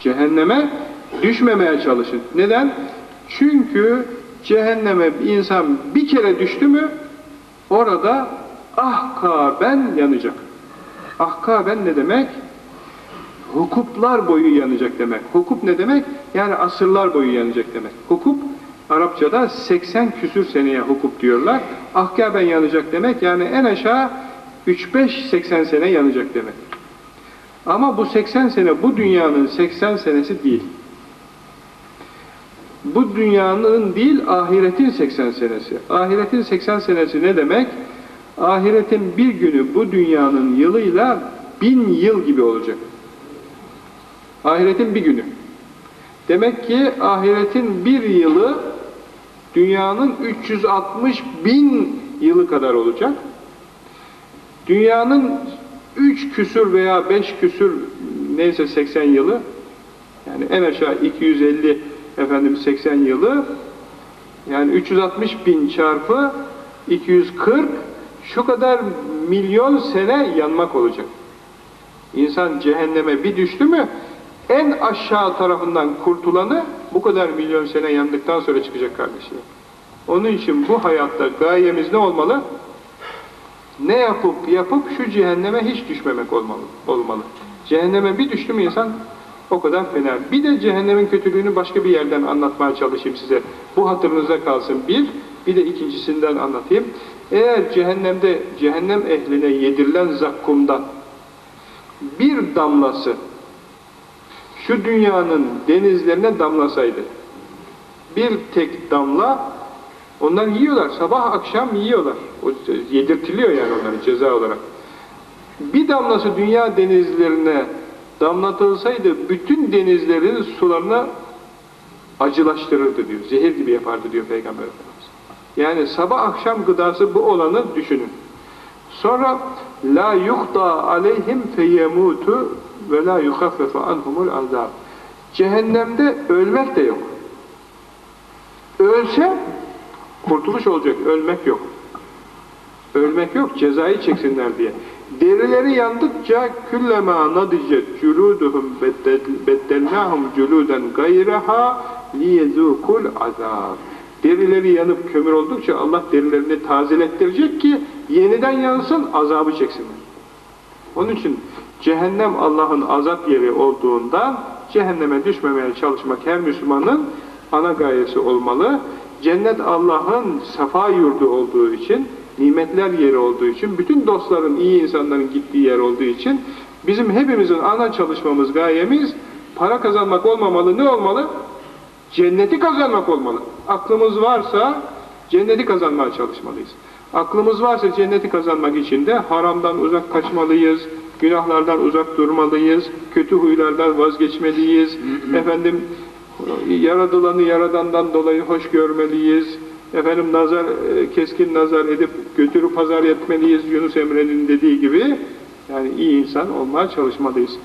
Cehenneme düşmemeye çalışın. Neden? Çünkü cehenneme bir insan bir kere düştü mü orada ahkaben yanacak. Ahkaben ne demek? Hukuplar boyu yanacak demek. Hukup ne demek? Yani asırlar boyu yanacak demek. Hukup Arapçada 80 küsür seneye hukup diyorlar. Ahkaben yanacak demek yani en aşağı 3-5-80 sene yanacak demek. Ama bu 80 sene bu dünyanın 80 senesi değil. Bu dünyanın değil ahiretin 80 senesi. Ahiretin 80 senesi ne demek? Ahiretin bir günü bu dünyanın yılıyla bin yıl gibi olacak. Ahiretin bir günü. Demek ki ahiretin bir yılı dünyanın 360 bin yılı kadar olacak. Dünyanın 3 küsür veya 5 küsür neyse 80 yılı yani en aşağı 250 efendim 80 yılı yani 360 bin çarpı 240 şu kadar milyon sene yanmak olacak. İnsan cehenneme bir düştü mü en aşağı tarafından kurtulanı bu kadar milyon sene yandıktan sonra çıkacak kardeşlerim. Onun için bu hayatta gayemiz ne olmalı? Ne yapıp yapıp şu cehenneme hiç düşmemek olmalı. olmalı. Cehenneme bir düştü mü insan o kadar fena. Bir de cehennemin kötülüğünü başka bir yerden anlatmaya çalışayım size. Bu hatırınıza kalsın bir. Bir de ikincisinden anlatayım. Eğer cehennemde cehennem ehline yedirilen zakkumdan bir damlası şu dünyanın denizlerine damlasaydı bir tek damla onlar yiyorlar. Sabah akşam yiyorlar. O yedirtiliyor yani onları ceza olarak. Bir damlası dünya denizlerine damlatılsaydı bütün denizlerin sularına acılaştırırdı diyor. Zehir gibi yapardı diyor Peygamber Efendimiz. Yani sabah akşam gıdası bu olanı düşünün. Sonra la yuhda aleyhim feyemutu ve la yuhaffefu anhumul azab. Cehennemde ölmek de yok. Ölse kurtuluş olacak, ölmek yok. Ölmek yok, cezayı çeksinler diye. Derileri yandıkça küllema nadicet culuduhum beddelnahum culuden gayraha liyezukul azab. Derileri yanıp kömür oldukça Allah derilerini tazelettirecek ki yeniden yansın, azabı çeksinler. Onun için cehennem Allah'ın azap yeri olduğundan cehenneme düşmemeye çalışmak her Müslümanın ana gayesi olmalı. Cennet Allah'ın safa yurdu olduğu için, nimetler yeri olduğu için, bütün dostların, iyi insanların gittiği yer olduğu için bizim hepimizin ana çalışmamız, gayemiz para kazanmak olmamalı. Ne olmalı? Cenneti kazanmak olmalı. Aklımız varsa cenneti kazanmaya çalışmalıyız. Aklımız varsa cenneti kazanmak için de haramdan uzak kaçmalıyız, günahlardan uzak durmalıyız, kötü huylardan vazgeçmeliyiz, efendim yaradılanı yaradandan dolayı hoş görmeliyiz, efendim nazar, e, keskin nazar edip götürüp pazar etmeliyiz Yunus Emre'nin dediği gibi, yani iyi insan olmaya çalışmalıyız.